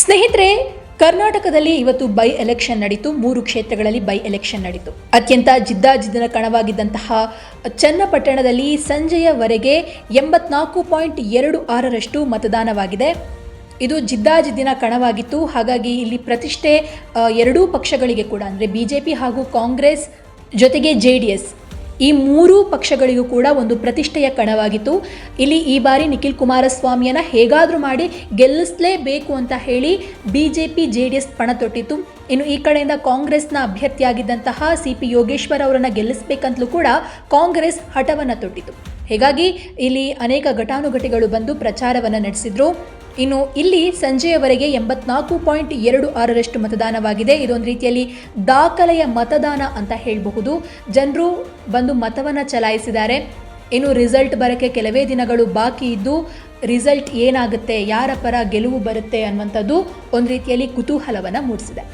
ಸ್ನೇಹಿತರೆ, ಕರ್ನಾಟಕದಲ್ಲಿ ಇವತ್ತು ಬೈ ಎಲೆಕ್ಷನ್ ನಡೀತು, ಮೂರು ಕ್ಷೇತ್ರಗಳಲ್ಲಿ ಬೈ ಎಲೆಕ್ಷನ್ ನಡೀತು. ಅತ್ಯಂತ ಜಿದ್ದಾಜಿದ್ದಿನ ಕಣವಾಗಿದ್ದಂತಹ ಚನ್ನಪಟ್ಟಣದಲ್ಲಿ ಸಂಜೆಯವರೆಗೆ ಎಂಬತ್ನಾಲ್ಕು ಪಾಯಿಂಟ್ ಎರಡು ಆರರಷ್ಟು ಮತದಾನವಾಗಿದೆ. ಇದು ಜಿದ್ದಾಜಿದ್ದಿನ ಕಣವಾಗಿತ್ತು. ಹಾಗಾಗಿ ಇಲ್ಲಿ ಪ್ರತಿಷ್ಠೆ ಎರಡೂ ಪಕ್ಷಗಳಿಗೆ ಕೂಡ, ಅಂದರೆ ಬಿ ಹಾಗೂ ಕಾಂಗ್ರೆಸ್ ಜೊತೆಗೆ ಜೆ ಡಿ ಎಸ್ ಈ ಮೂರೂ ಪಕ್ಷಗಳಿಗೂ ಕೂಡ ಒಂದು ಪ್ರತಿಷ್ಠೆಯ ಕಣವಾಗಿತ್ತು. ಇಲ್ಲಿ ಈ ಬಾರಿ ನಿಖಿಲ್ ಕುಮಾರಸ್ವಾಮಿಯನ್ನ ಹೇಗಾದರೂ ಮಾಡಿ ಗೆಲ್ಲಿಸಲೇಬೇಕು ಅಂತ ಹೇಳಿ B J P J D S ಪಣ ತೊಟ್ಟಿತ್ತು. ಇನ್ನು ಈ ಕಡೆಯಿಂದ ಕಾಂಗ್ರೆಸ್ನ ಅಭ್ಯರ್ಥಿಯಾಗಿದ್ದಂತಹ ಸಿ ಪಿ ಯೋಗೇಶ್ವರ್ ಅವರನ್ನು ಗೆಲ್ಲಿಸಬೇಕಂತಲೂ ಕೂಡ ಕಾಂಗ್ರೆಸ್ ಹಠವನ್ನು ತೊಟ್ಟಿತು ಹೀಗಾಗಿ ಇಲ್ಲಿ ಅನೇಕ ಘಟಾನುಘಟಿಗಳು ಬಂದು ಪ್ರಚಾರವನ್ನು ನಡೆಸಿದ್ರು. ಇನ್ನು ಇಲ್ಲಿ ಸಂಜೆಯವರೆಗೆ ಎಂಬತ್ನಾಲ್ಕು ಪಾಯಿಂಟ್ ಎರಡು ಆರರಷ್ಟು ಮತದಾನವಾಗಿದೆ ಇದೊಂದು ರೀತಿಯಲ್ಲಿ ದಾಖಲೆಯ ಮತದಾನ ಅಂತ ಹೇಳಬಹುದು ಜನರು ಬಂದು ಮತವನ್ನು ಚಲಾಯಿಸಿದ್ದಾರೆ ಇನ್ನು ರಿಸಲ್ಟ್ ಬರೋಕ್ಕೆ ಕೆಲವೇ ದಿನಗಳು ಬಾಕಿ ಇದ್ದು ರಿಸಲ್ಟ್ ಏನಾಗುತ್ತೆ ಯಾರ ಪರ ಗೆಲುವು ಬರುತ್ತೆ ಅನ್ನುವಂಥದ್ದು ಒಂದು ರೀತಿಯಲ್ಲಿ ಕುತೂಹಲವನ್ನು ಮೂಡಿಸಿದೆ